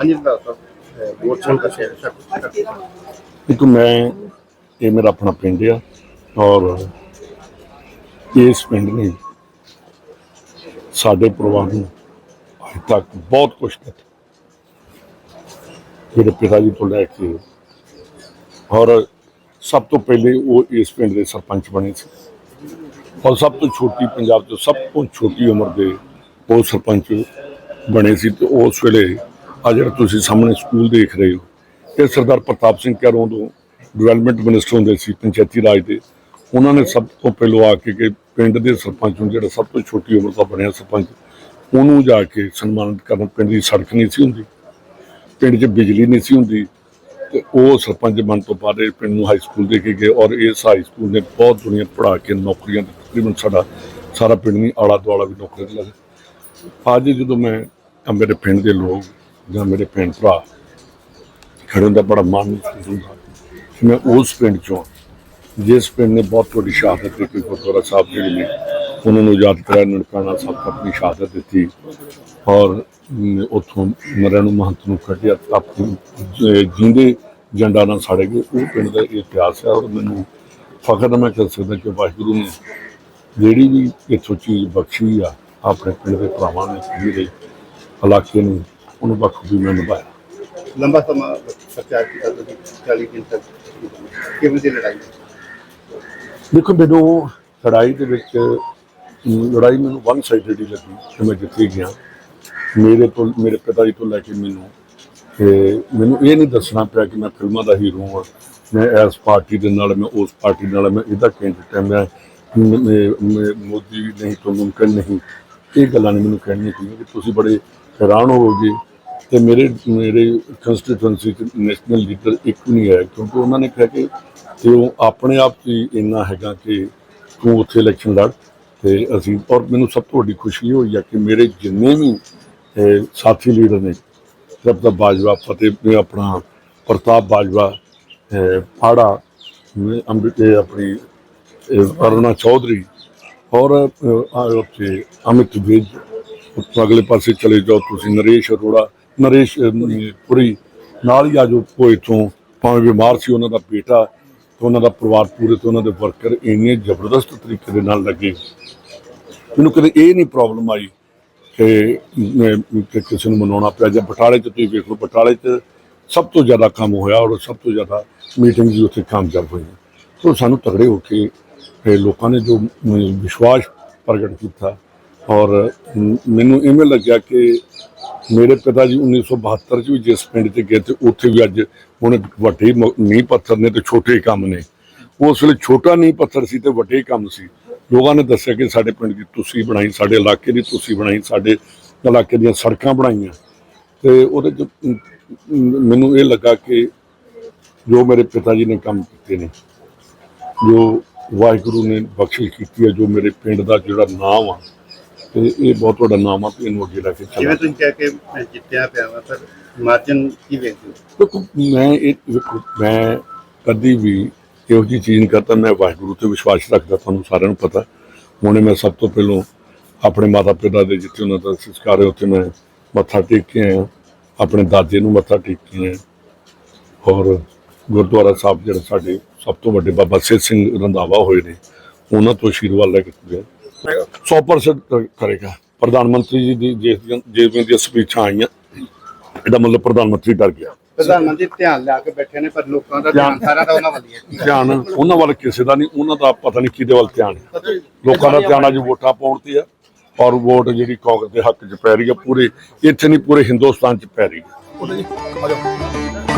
ਹਾਂਜੀ ਦੱਸੋ ਵੋਟ ਚੋਣ ਦਾ ਸ਼ਹਿਰ ਇੱਕ ਮੈਂ ਇਹ ਮੇਰਾ ਆਪਣਾ ਪਿੰਡ ਆ ਔਰ ਇਸ ਪਿੰਡ ਨੇ ਸਾਡੇ ਪਰਿਵਾਰ ਨੂੰ ਅੱਜ ਤੱਕ ਬਹੁਤ ਕੁਝ ਦਿੱਤਾ ਮੇਰੇ ਪਿਤਾ ਜੀ ਤੋਂ ਲੈ ਕੇ ਔਰ ਸਭ ਤੋਂ ਪਹਿਲੇ ਉਹ ਇਸ ਪਿੰਡ ਦੇ ਸਰਪੰਚ ਬਣੇ ਸੀ। ਔਰ ਸਭ ਤੋਂ ਛੋਟੀ ਪੰਜਾਬ ਤੋਂ ਸਭ ਤੋਂ ਛੋਟੀ ਉਮਰ ਦੇ ਉਹ ਸਰਪੰਚ ਬਣੇ ਸੀ ਤੇ ਉਸ ਵੇਲੇ ਆ ਜਿਹੜਾ ਤੁਸੀਂ ਸਾਹਮਣੇ ਸਕੂਲ ਦੇਖ ਰਹੇ ਹੋ, ਇਹ ਸਰਦਾਰ ਪ੍ਰਤਾਪ ਸਿੰਘ ਕੈਰੋਂ ਤੋਂ ਡਿਵੈਲਪਮੈਂਟ ਮਿਨਿਸਟਰ ਹੁੰਦੇ ਸੀ, ਪੰਚਾਇਤੀ ਰਾਜ ਦੇ। ਉਹਨਾਂ ਨੇ ਸਭ ਤੋਂ ਪਹਿਲਾਂ ਆ ਕੇ ਕਿ ਪਿੰਡ ਦੇ ਸਰਪੰਚ ਨੂੰ ਜਿਹੜਾ ਸਭ ਤੋਂ ਛੋਟੀ ਉਮਰ ਦਾ ਬਣਿਆ ਸਰਪੰਚ, ਉਹਨੂੰ ਜਾ ਕੇ ਸਨਮਾਨਿਤ ਕਰਨ। ਪਿੰਡ ਦੀ ਸੜਕ ਨਹੀਂ ਸੀ ਹੁੰਦੀ, ਪਿੰਡ 'ਚ ਬਿਜਲੀ ਨਹੀਂ ਸੀ ਹੁੰਦੀ, ਤੇ ਉਹ ਸਰਪੰਚ ਬਣ ਤੋਂ ਬਾਅਦ ਇਹ ਪਿੰਡ ਨੂੰ ਹਾਈ ਸਕੂਲ ਦੇ ਕੇ ਗਏ ਔਰ ਇਸ ਹਾਈ ਸਕੂਲ ਨੇ ਬਹੁਤ ਦੁਨੀਆ ਪੜਾ ਕੇ ਨੌਕਰੀਆਂ ਤੇ ਤਕਰੀਬਨ ਸਾਡਾ ਸਾਰਾ ਪਿੰਡ ਨਹੀਂ ਆਲਾ ਦੁਆਲਾ ਵੀ ਨੌਕਰੀ ਤੇ ਲੱਗੇ ਅੱਜ ਜਦੋਂ ਮੈਂ ਮੇਰੇ ਪਿੰਡ ਦੇ ਲੋਕ ਜਾਂ ਮੇਰੇ ਭੈਣ ਭਰਾ ਖੜੇ ਹੁੰਦਾ ਬੜਾ ਮਨ ਹੁੰਦਾ। ਮੈਂ ਉਸ ਪਿੰਡ ਚੋਂ ਹਾਂ, ਜਿਸ ਪਿੰਡ ਨੇ ਬਹੁਤ ਵੱਡੀ ਸ਼ਹਾਦਤ ਦਿੱਤੀ ਗੁਰਦੁਆਰਾ ਸਾਹਿਬ ਜਿਹੜੇ ਨੇ ਉਹਨਾਂ ਨੂੰ ਯਾਦ ਕਰਾਇਆ ਨਨਕਾਣਾ ਸਾਹਿਬ ਤੋਂ ਆਪਣੀ ਸ਼ਹਾਦਤ ਦਿੱਤੀ। ਔਰ ਅਮ, ਉੱਥੋਂ ਮਰਨ ਮਹੰਤ ਨੂੰ ਕੱਢਿਆ ਆਪਣੀ ਜਿੰਦੇ ਜੰਡਾ ਨਾਲ ਸਾੜੇ ਗਏ। ਉਹ ਪਿੰਡ ਦਾ ਇਤਿਹਾਸ ਹੈ ਔਰ ਮੈਨੂੰ ਫਖਰ ਮੈਂ ਕਰ ਸਕਦਾ ਕਿ ਵਾਹਿਗੁਰੂ ਨੇ ਜਿਹੜੀ ਵੀ ਇੱਥੋਂ ਚੀਜ਼ ਬਖਸ਼ੀ ਆ ਆਪਣੇ ਪਿੰਡ ਦੇ ਭਰਾਵਾਂ ਨੇ ਜਿਹੜੇ ਇਲਾਕੇ ਨੂੰ ਉਹਨੂੰ ਬਖੂਬੀ ਮੈਂ ਨਿਭਾਇਆ ਲੰਬਾ ਸਮਾਂ ਪ੍ਰਚਾਰ ਕੀਤਾ ਤੁਸੀਂ 40 ਦਿਨ ਤੱਕ। ਕਿਵੇਂ ਦੀ ਲੜਾਈ? ਦੇਖੋ ਮੈਨੂੰ ਲੜਾਈ ਦੇ ਵਿੱਚ ਲੜਾਈ ਮੈਨੂੰ ਵਨ ਸਾਈਡਡ ਹੀ ਲੱਗੀ ਕਿ ਮੈਂ ਜਿੱਤੇ ਗਿਆ। ਮੇਰੇ ਤੋਂ ਮੇਰੇ ਪਿਤਾ ਜੀ ਤੋਂ ਲੈ ਕੇ ਮੈਨੂੰ। ਤੇ ਮੈਨੂੰ ਇਹ ਨਹੀਂ ਦੱਸਣਾ ਪਿਆ ਕਿ ਮੈਂ ਫਿਲਮਾਂ ਦਾ ਹੀਰੋ ਹਾਂ। ਮੈਂ ਇਸ ਪਾਰਟੀ ਦੇ ਨਾਲ ਮੈਂ ਉਸ ਪਾਰਟੀ ਨਾਲ ਮੈਂ ਇਹਦਾ ਕੈਂਡੀਡੇਟ ਹਾਂ ਮੈਂ ਮੋਦੀ ਨਹੀਂ ਤੋਂ ਮੁਮਕਿਨ ਨਹੀਂ। ਇਹ ਗੱਲਾਂ ਨਹੀਂ ਮੈਨੂੰ ਕਹਿਣੀਆਂ ਕਿ ਤੁਸੀਂ ਬੜੇ ਹੈਰਾਨ ਹੋਵੋਗੇ। ਤੇ ਮੇਰੇ ਮੇਰੇ ਕੰਸਟੀਟੂਐਂਸੀ ਚ ਨੈਸ਼ਨਲ ਲੀਡਰ ਇੱਕ ਨਹੀਂ ਹੈ, ਕਿਉਂਕਿ ਉਹਨਾਂ ਨੇ ਕਿਹਾ ਕਿ ਤੇ ਉਹ ਆਪਣੇ ਆਪ 'ਚ ਹੀ ਇੰਨਾ ਹੈਗਾ ਕਿ ਤੂੰ ਉੱਥੇ ਇਲੈਕਸ਼ਨ ਲੜ ਤੇ ਅਸੀਂ, ਔਰ ਮੈਨੂੰ ਸਭ ਤੋਂ ਵੱਡੀ ਖੁਸ਼ੀ ਇਹ ਹੋਈ ਆ ਕਿ ਮੇਰੇ ਜਿੰਨੇ ਵੀ ਸਾਥੀ ਲੀਡਰ ਨੇ ਰਬਤਾ ਬਾਜਵਾ, ਫਤਿਹ ਆਪਣਾ ਪ੍ਰਤਾਪ ਬਾਜਵਾ ਪਾੜਾ ਫਾੜਾ ਅੰਮ੍ਰਿਤ ਆਪਣੀ ਅਰੁਣਾ ਚੌਧਰੀ, ਔਰ ਉੱਥੇ ਅਮਿਤ ਵਿਜ ਅਗਲੇ ਪਾਸੇ ਚਲੇ ਜਾਓ, ਤੁਸੀਂ ਨਰੇਸ਼ ਅਰੋੜਾ ਨਰੇਸ਼ ਅਹ, ਪੁਰੀ ਨਾਲ ਹੀ ਅੱਜ ਉਹ ਇੱਥੋਂ ਭਾਵੇਂ ਬਿਮਾਰ ਸੀ ਉਹਨਾਂ ਦਾ ਬੇਟਾ ਤੇ ਉਹਨਾਂ ਦਾ ਪਰਿਵਾਰ ਪੂਰੇ ਤੇ ਉਹਨਾਂ ਦੇ ਵਰਕਰ ਇੰਨੇ ਜ਼ਬਰਦਸਤ ਤਰੀਕੇ ਦੇ ਨਾਲ ਲੱਗੇ। ਮੈਨੂੰ ਕਦੇ ਇਹ ਨਹੀਂ ਪ੍ਰੋਬਲਮ ਆਈ ਕਿ ਮੈਂ- ਕਿ ਕਿਸੇ ਨੂੰ ਮਨਾਉਣਾ ਪਿਆ ਜਾਂ ਬਟਾਲੇ ਚ ਤੁਸੀਂ ਵੇਖ ਲਓ ਬਟਾਲੇ ਚ ਸਭ ਤੋਂ ਜ਼ਿਆਦਾ ਕੰਮ ਹੋਇਆ ਔਰ ਸਭ ਤੋਂ ਜ਼ਿਆਦਾ ਮੀਟਿੰਗ ਵੀ ਉੱਥੇ ਕਾਮਯਾਬ ਹੋਈਆਂ। ਸੋ ਸਾਨੂੰ ਤਗੜੇ ਹੋ ਕੇ ਇਹ ਲੋਕਾਂ ਨੇ ਜੋ ਮ- ਵਿਸ਼ਵਾਸ ਪ੍ਰਗਟ ਕੀਤਾ ਔਰ ਮ- ਮੈਨੂੰ ਇਵੇਂ ਲੱਗਿਆ ਕਿ ਮੇਰੇ ਪਿਤਾ ਜੀ 1972 ਚ ਵੀ ਜਿਸ ਪਿੰਡ 'ਚ ਗਏ ਤੇ ਉੱਥੇ ਵੀ ਅੱਜ ਹੁਣ ਵੱਡੇ ਨੀਂਹ ਪੱਥਰ ਨੇ ਤੇ ਛੋਟੇ ਕੰਮ ਨੇ। ਉਸ ਵੇਲੇ ਛੋਟਾ ਨੀਂਹ ਪੱਥਰ ਸੀ ਤੇ ਵੱਡੇ ਕੰਮ ਸੀ। ਲੋਕਾਂ ਨੇ ਦੱਸਿਆ ਕਿ ਸਾਡੇ ਪਿੰਡ ਦੀ ਤੁਸੀਂ ਬਣਾਈ, ਸਾਡੇ ਇਲਾਕੇ ਦੀ ਤੁਸੀਂ ਬਣਾਈ, ਸਾਡੇ ਇਲਾਕੇ ਦੀਆਂ ਸੜਕਾਂ ਬਣਾਈਆਂ। ਤੇ ਉਹਦੇ ਚ ਮੈਨੂੰ ਇਹ ਲੱਗਾ ਕਿ ਜੋ ਮੇਰੇ ਪਿਤਾ ਜੀ ਨੇ ਕੰਮ ਕੀਤੇ ਨੇ, ਜੋ ਵਾਹਿਗੁਰੂ ਨੇ ਬਖਸ਼ਿਸ਼ ਕੀਤੀ ਹੈ, ਜੋ ਮੇਰੇ ਪਿੰਡ ਦਾ ਜਿਹੜਾ ਨਾਮ ਆ ਤੇ ਇਹ ਬਹੁਤ ਵੱਡਾ ਨਾਮ ਆ ਇਹਨੂੰ ਅੱਗੇ ਲੈ ਕੇ ਚੱਲਾਂ ਜਿਵੇਂ ਤੁਸੀਂ ਕਹਿ ਕੇ ਮੈਂ ਜਿੱਤਿਆ ਪਿਆ ਵਾ ਪਰ ਮਾਰਜਨ ਕੀ ਵੇਖਦੇ ਹੋ? ਦੇਖੋ ਮੈਂ ਇਹ ਵੇਖੋ ਮੈਂ ਕਦੀ ਵੀ ਇਹੋ ਜਿਹੀ ਚੀਜ਼ ਨਹੀਂ ਕਰਦਾ ਮੈਂ ਵਾਹਿਗੁਰੂ ਤੇ ਵਿਸ਼ਵਾਸ ਰੱਖਦਾ ਤੁਹਾਨੂੰ ਸਾਰਿਆਂ ਨੂੰ ਪਤਾ। ਹੁਣੇ ਮੈਂ ਸਭ ਤੋਂ ਪਹਿਲਾਂ ਆਪਣੇ ਮਾਤਾ ਪਿਤਾ ਦੇ ਜਿੱਥੇ ਉਹਨਾਂ ਦਾ ਸੰਸਕਾਰ ਹੈ ਉੱਥੇ ਮੈਂ ਮੱਥਾ ਟੇਕ ਕੇ ਆਇਆ। ਆਪਣੇ ਦਾਦੇ ਨੂੰ ਮੱਥਾ ਟੇਕ ਕੇ ਆਇਆ। ਔਰ ਗੁਰਦੁਆਰਾ ਸਾਹਿਬ ਜਿਹੜਾ ਸਾਡੇ ਸਭ ਤੋਂ ਵੱਡੇ ਬਾਬਾ ਸੇਤ ਸਿੰਘ ਰੰਧਾਵਾ ਹੋਏ ਨੇ ਉਹਨਾਂ ਤੋਂ ਆਸ਼ੀਰਵਾਦ ਲੈ ਕੇ ਗਿਆ 100% ਕਰੇਗਾ। ਪ੍ਰਧਾਨ ਮੰਤਰੀ ਜੀ ਦੀ ਜਿਸ ਜਿਵੇਂ ਦੀਆਂ ਸਪੀਚਾਂ ਆਈਆਂ ਇਹਦਾ ਮਤਲਬ ਪ੍ਰਧਾਨ ਮੰਤਰੀ ਡਰ ਗਿਆ। ਪ੍ਰਧਾਨ ਮੰਤਰੀ ਧਿਆਨ ਲਾ ਕੇ ਬੈਠੇ ਨੇ ਪਰ ਲੋਕਾਂ ਦਾ ਧਿਆਨ ਸਾਰਾ ਤਾਂ ਉਹਨਾਂ ਵੱਲ ਹੀ ਹੈ। ਧਿਆਨ ਉਹਨਾਂ ਵੱਲ ਕਿਸੇ ਦਾ ਨਹੀਂ ਉਹਨਾਂ ਦਾ ਪਤਾ ਨਹੀਂ ਕਿਹਦੇ ਵੱਲ ਧਿਆਨ ਹੈ। ਲੋਕਾਂ ਦਾ ਧਿਆਨ ਅੱਜ ਵੋਟਾਂ ਪਾਉਣ ਤੇ ਆ ਔਰ ਵੋਟ ਜਿਹੜੀ ਕਾਂਗਰਸ ਦੇ ਹੱਕ 'ਚ ਪੈ ਰਹੀ ਹੈ ਪੂਰੇ ਇੱਥੇ ਨਹੀਂ ਪੂਰੇ ਹਿੰਦੁਸਤਾਨ 'ਚ ਪੈ ਰਹੀ ਹੈ।